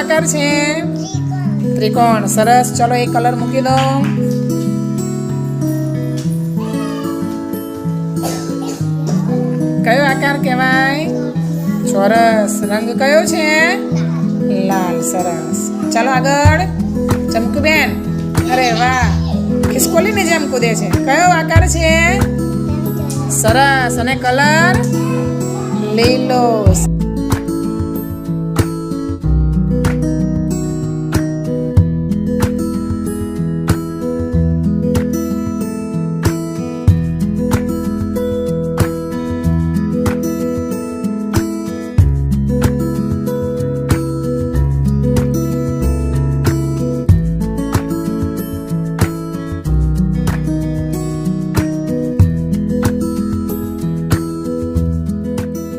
આકાર છે? ત્રિકોણ. સરસ. ચલો એક કલર મૂકી દો. કયો આકાર કહેવાય? ચોરસ. રંગ કયો છે? લાલ. સરસ. ચાલો આગળ. ચમકુબેન. અરે વાહ. ખિસકોલીની જેમ કૂદે છે. કયો આકાર છે? સરસ. અને કલર લીલો.